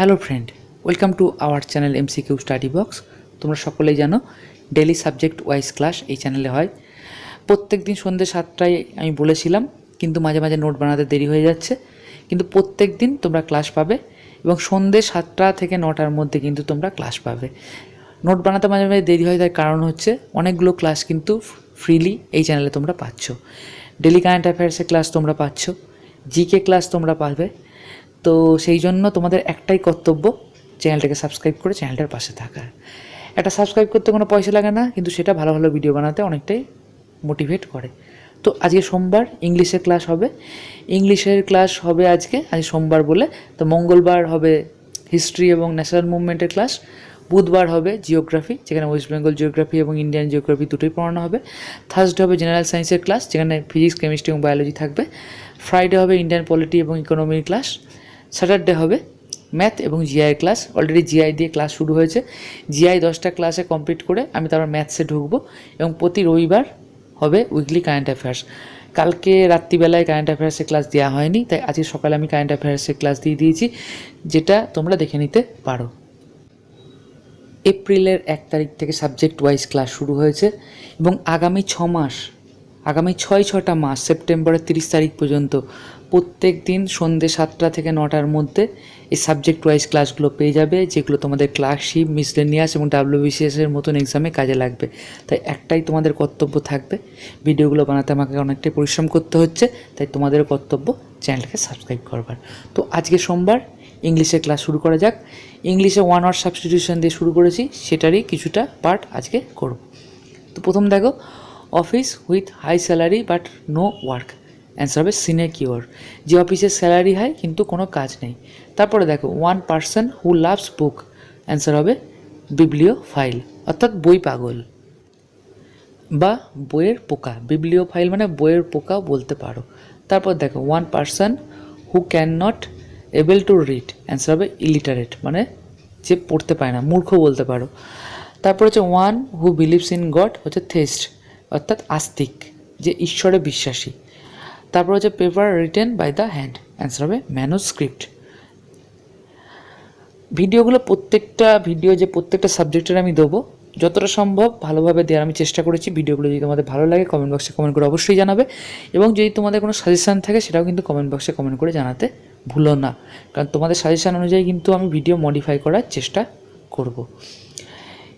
Hello friend welcome to our channel MC Q study box তোমরা সকলেই জানো daily subject wise class এই চ্যানেলে হয়। প্রত্যেক দিন সন্ধ্যে সাতটায় আমি বলেছিলাম, কিন্তু মাঝে মাঝে নোট বানাতে দেরি হয়ে যাচ্ছে। কিন্তু প্রত্যেক দিন তোমরা ক্লাস পাবে এবং সন্ধ্যে সাতটা থেকে নটার মধ্যে কিন্তু তোমরা ক্লাস পাবে। নোট বানাতে মাঝে মাঝে দেরি হয়, তার কারণ হচ্ছে অনেকগুলো ক্লাস কিন্তু ফ্রিলি এই চ্যানেলে তোমরা পাচ্ছ। ডেলি কারেন্ট অ্যাফেয়ার্সের ক্লাস তোমরা পাচ্ছ। জিকে ক্লাস তোমরা পাবে। তো সেই জন্য তোমাদের একটাই কর্তব্য চ্যানেলটাকে সাবস্ক্রাইব করে চ্যানেলটার পাশে থাকা। একটা সাবস্ক্রাইব করতে কোনো পয়সা লাগে না, কিন্তু সেটা ভালো ভালো ভিডিও বানাতে অনেকটাই মোটিভেট করে। তো আজকে সোমবার, ইংলিশের ক্লাস হবে। ইংলিশের ক্লাস হবে আজকে, আজ সোমবার বলে। তো মঙ্গলবার হবে হিস্ট্রি এবং ন্যাশনাল মুভমেন্টের ক্লাস বুধবার হবে জিওগ্রাফি যেখানে ওয়েস্ট বেঙ্গল জিওগ্রাফি এবং ইন্ডিয়ান জিওগ্রাফি দুটোই পড়ানো হবে। থার্সডে হবে জেনারেল সায়েন্সের ক্লাস যেখানে ফিজিক্স কেমিস্ট্রি এবং বায়োলজি থাকবে। ফ্রাইডে হবে ইন্ডিয়ান পলিটি এবং ইকোনমির ক্লাস স্যাটারডে হবে। ম্যাথ এবং জিআই ক্লাস অলরেডি জিআই দিয়ে ক্লাস শুরু হয়েছে। জিআই দশটা ক্লাসে কমপ্লিট করে আমি তারপর ম্যাথসে ঢুকবো এবং প্রতি রবিবার হবে উইকলি কারেন্ট অ্যাফেয়ার্স কালকে রাত্রিবেলায় কারেন্ট অ্যাফেয়ার্সের ক্লাস দেওয়া হয়নি, তাই আজকে সকালে আমি কারেন্ট অ্যাফেয়ার্সের ক্লাস দিয়ে দিয়েছি, যেটা তোমরা দেখে নিতে পারো। এপ্রিলের এক তারিখ থেকে সাবজেক্ট ওয়াইজ ক্লাস শুরু হয়েছে এবং আগামী ছ মাস আগামী ছয় ছটা মাস, সেপ্টেম্বরের তিরিশ তারিখ পর্যন্ত প্রত্যেক দিন সন্ধ্যে সাতটা থেকে নটার মধ্যে এই সাবজেক্ট ওয়াইজ ক্লাসগুলো পেয়ে যাবে, যেগুলো তোমাদের ক্লাসশিপ মিসলেনিয়াস এবং ডাব্লিউবিসিএস এর মতন এক্সামে কাজে লাগবে। তাই একটাই তোমাদের কর্তব্য থাকবে, ভিডিওগুলো বানাতে আমাকে অনেকটাই পরিশ্রম করতে হচ্ছে, তাই তোমাদের কর্তব্য চ্যানেলকে সাবস্ক্রাইব করবার। তো আজকে সোমবার ইংলিশে ক্লাস শুরু করা যাক। ইংলিশে ওয়ান ওয়ার্ড সাবস্টিটিউশন দিয়ে শুরু করেছি, সেটারই কিছুটা পার্ট আজকে করব। তো প্রথম দেখো office with high salary but no work answer হবে সিনেকিওর যে অফিসের স্যালারি হাই কিন্তু কোনো কাজ নেই। তারপরে দেখো one person who loves book answer হবে বিবলিও ফাইল অর্থাৎ বই পাগল। বা বইয়ের পোকা। বিবলিও ফাইল মানে বইয়ের পোকাও বলতে পারো। তারপর দেখো one person who can not able to read answer হবে ইলিটারেট মানে যে পড়তে পায় না, মূর্খ বলতে পারো। তারপর হচ্ছে one who believes in God হচ্ছে থেস্ট অর্থাৎ আস্তিক, যে ঈশ্বরে বিশ্বাসী। তারপর হচ্ছে paper written by the hand answer হবে ম্যানুস্ক্রিপ্ট ভিডিওগুলো প্রত্যেকটা ভিডিও যে প্রত্যেকটা সাবজেক্টের আমি দেবো, যতটা সম্ভব ভালোভাবে দেওয়ার আমি চেষ্টা করেছি। ভিডিওগুলো যদি তোমাদের ভালো লাগে কমেন্ট বক্সে কমেন্ট করে অবশ্যই জানাবে। এবং যদি তোমাদের কোনো সাজেশান থাকে, সেটাও কিন্তু কমেন্ট বক্সে কমেন্ট করে জানাতে ভুলো না। কারণ তোমাদের সাজেশান অনুযায়ী কিন্তু আমি ভিডিও মডিফাই করার চেষ্টা করব।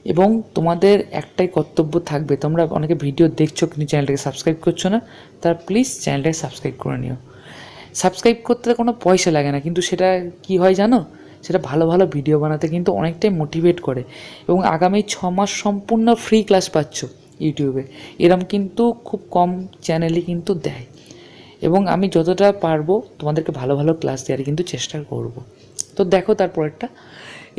এবং তোমাদের একটাই কর্তব্য থাকবে, তোমরা অনেকে ভিডিও দেখছ কিন্তু চ্যানেলটাকে সাবস্ক্রাইব করছ না, তার প্লিজ চ্যানেলটাকে সাবস্ক্রাইব করে নিও। সাবস্ক্রাইব করতে কোনো পয়সা লাগে না, কিন্তু সেটা কি হয় জানো? সেটা ভালো ভালো ভিডিও বানাতে কিন্তু অনেকটাই মোটিভেট করে। এবং আগামী ছ মাস সম্পূর্ণ ফ্রি ক্লাস পাচ্ছ ইউটিউবে। এরম কিন্তু খুব কম চ্যানেলই কিন্তু দেয়। এবং আমি যতটা পারব তোমাদেরকে ভালো ভালো ক্লাস দেওয়ার কিন্তু চেষ্টা করব। তো দেখো তারপরেরটা।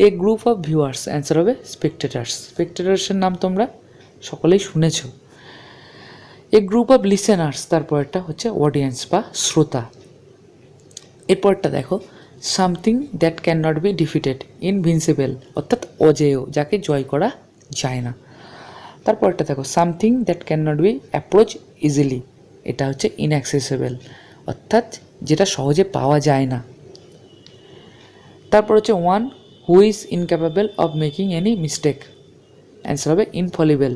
A group of viewers answer হবে স্পেকটেটার্স স্পেকটেটার্সের নাম তোমরা সকলেই শুনেছো। এ গ্রুপ অফ লিসেনার্স তারপরেরটা হচ্ছে অডিয়েন্স বা শ্রোতা। এরপরটা দেখো something that can not be defeated invincible অর্থাৎ অজেয়, যাকে জয় করা যায় না। তারপরটা দেখো something that can not be approach easily এটা হচ্ছে ইনঅ্যাক্সেসেবল অর্থাৎ যেটা সহজে পাওয়া যায় না। তারপর হচ্ছে one who is incapable of making any mistake answer হবে ইনফলিবল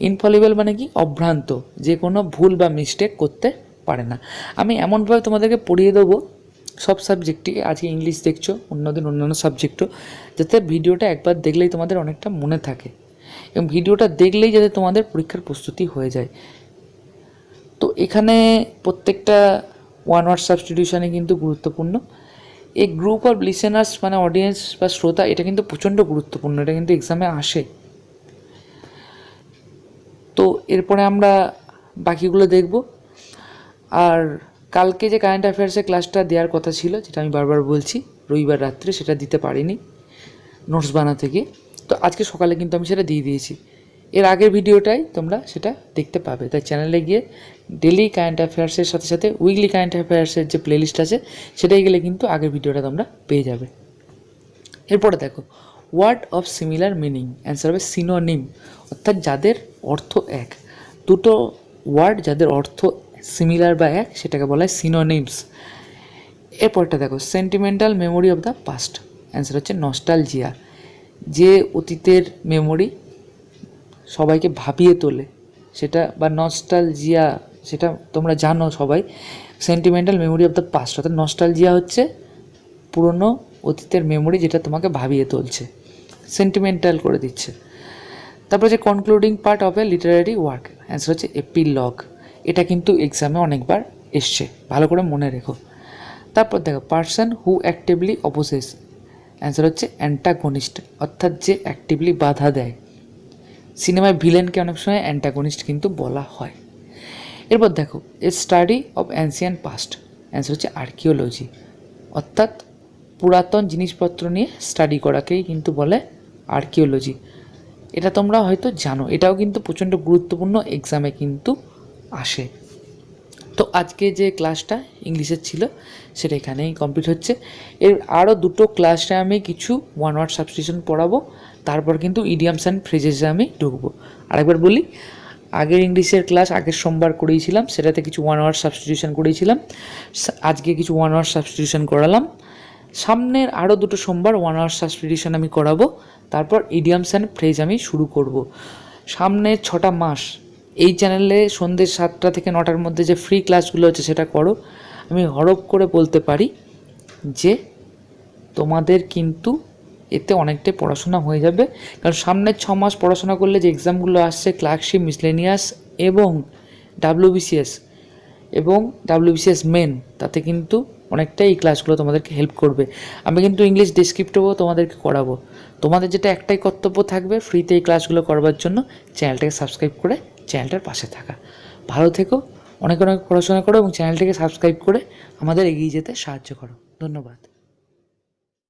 ইনফলিবল মানে কি? অভ্রান্ত। যে কোনো ভুল বা মিস্টেক করতে পারে না। আমি এমনভাবে তোমাদেরকে পড়িয়ে দেবো। সব সাবজেক্টই আজকে ইংলিশ দেখছ অন্যদিন অন্যান্য সাবজেক্টও যাতে ভিডিওটা একবার দেখলেই তোমাদের অনেকটা মনে থাকে। এবং ভিডিওটা দেখলেই যাতে তোমাদের পরীক্ষার প্রস্তুতি হয়ে যায়। তো এখানে প্রত্যেকটা ওয়ান ওয়ার্ড সাবস্টিটিউশনে কিন্তু গুরুত্বপূর্ণ। এই গ্রুপ অফ লিসেনার্স মানে অডিয়েন্স বা শ্রোতা, এটা কিন্তু প্রচণ্ড গুরুত্বপূর্ণ, এটা কিন্তু এক্সামে আসে। তো এরপরে আমরা বাকিগুলো দেখব। আর কালকে যে কারেন্ট অ্যাফেয়ার্সের ক্লাসটা দেওয়ার কথা ছিল, যেটা আমি বারবার বলছি, রবিবার রাত্রে সেটা দিতে পারিনি নোটস বানাতে গিয়ে। তো আজকে সকালে কিন্তু আমি সেটা দিয়ে দিয়েছি। এর আগের ভিডিওটাই তোমরা সেটা দেখতে পাবে। তাই চ্যানেলে গিয়ে ডেলি কারেন্ট অ্যাফেয়ার্সের সাথে সাথে উইকলি কারেন্ট অ্যাফেয়ার্সের যে প্লেলিস্ট আছে, সেটাই গেলে কিন্তু আগের ভিডিওটা তোমরা পেয়ে যাবে। এরপরে দেখো word of similar meaning answer হবে সিনোনিম অর্থাৎ যাদের অর্থ এক। দুটো ওয়ার্ড যাদের অর্থ সিমিলার বা এক, সেটাকে বলা হয় সিনোনিমস এরপরটা দেখো sentimental memory of the past answer হচ্ছে নস্টালজিয়া যে অতীতের মেমোরি সবাইকে ভাবিয়ে তোলে, সেটা বা নস্টালজিয়া সেটা তোমরা জানো সবাই। Sentimental memory of the past অর্থাৎ নস্টালজিয়া হচ্ছে পুরনো অতীতের মেমোরি যেটা তোমাকে ভাবিয়ে তুলছে সেন্টিমেন্টাল করে দিচ্ছে। তারপর যে concluding part of a literary work answer হচ্ছে এপিলগ এটা কিন্তু এক্সামে অনেকবার এসছে, ভালো করে মনে রেখো। তারপর দেখো person who actively opposes answer হচ্ছে অ্যান্টাগনিস্ট অর্থাৎ যে অ্যাক্টিভলি বাধা দেয়। সিনেমায় ভিলেনকে অনেক সময় অ্যান্টাগনিস্ট কিন্তু বলা হয়। এরপর দেখো a study of ancient past answer হচ্ছে আর্কিওলজি অর্থাৎ পুরাতন জিনিসপত্র নিয়ে স্টাডি করাকেই কিন্তু বলে আর্কিওলজি এটা তোমরা হয়তো জানো, এটাও কিন্তু প্রচণ্ড গুরুত্বপূর্ণ এক্সামে কিন্তু আসে। তো আজকে যে ক্লাসটা ইংলিশের ছিল, সেটা এখানেই কমপ্লিট হচ্ছে। এর আরও দুটো ক্লাসে আমি কিছু ওয়ান ওয়ার্ড সাবস্টিটিউশন পড়াবো, তারপর কিন্তু ইডিয়ামস অ্যান্ড ফ্রেজেসে আমি ঢুকবো। আরেকবার বলি আগের ইংলিশের ক্লাস আগের সোমবার করিয়েছিলাম সেটাতে কিছু ওয়ান আওয়ার সাবস্টিটিউশন করিয়েছিলাম আজকে কিছু ওয়ান আওয়ার সাবস্টিটিউশন করালাম। সামনের আরও দুটো সোমবার ওয়ান আওয়ার সাবস্টিটিউশন আমি করাবো, তারপর ইডিয়ামস অ্যান্ড ফ্রেজ আমি শুরু করব। সামনের ছটা মাস, এই চ্যানেলে সন্ধ্যে সাতটা থেকে নটার মধ্যে যে ফ্রি ক্লাসগুলো হচ্ছে সেটা করো। আমি হরপ করে বলতে পারি যে তোমাদের কিন্তু এতে অনেকটাই পড়াশোনা হয়ে যাবে। কারণ সামনের ছ মাস পড়াশোনা করলে যে এক্সামগুলো আসছে ক্লার্কশিপ মিসলেনিয়াস এবং ডাব্লিউবিসিএস এবং ডাব্লিউবিসিএস মেন তাতে কিন্তু অনেকটাই এই ক্লাসগুলো তোমাদেরকে হেল্প করবে। আমি কিন্তু ইংলিশ ডিসক্রিপ্টিভও তোমাদেরকে করাবো। তোমাদের যেটা একটাই কর্তব্য থাকবে ফ্রিতে এই ক্লাসগুলো করবার জন্য, চ্যানেলটাকে সাবস্ক্রাইব করে চ্যানেলটার পাশে থাকা। ভালো থেকো, অনেক অনেক পড়াশোনা করো এবং চ্যানেলটাকে সাবস্ক্রাইব করে আমাদের এগিয়ে যেতে সাহায্য করো। ধন্যবাদ।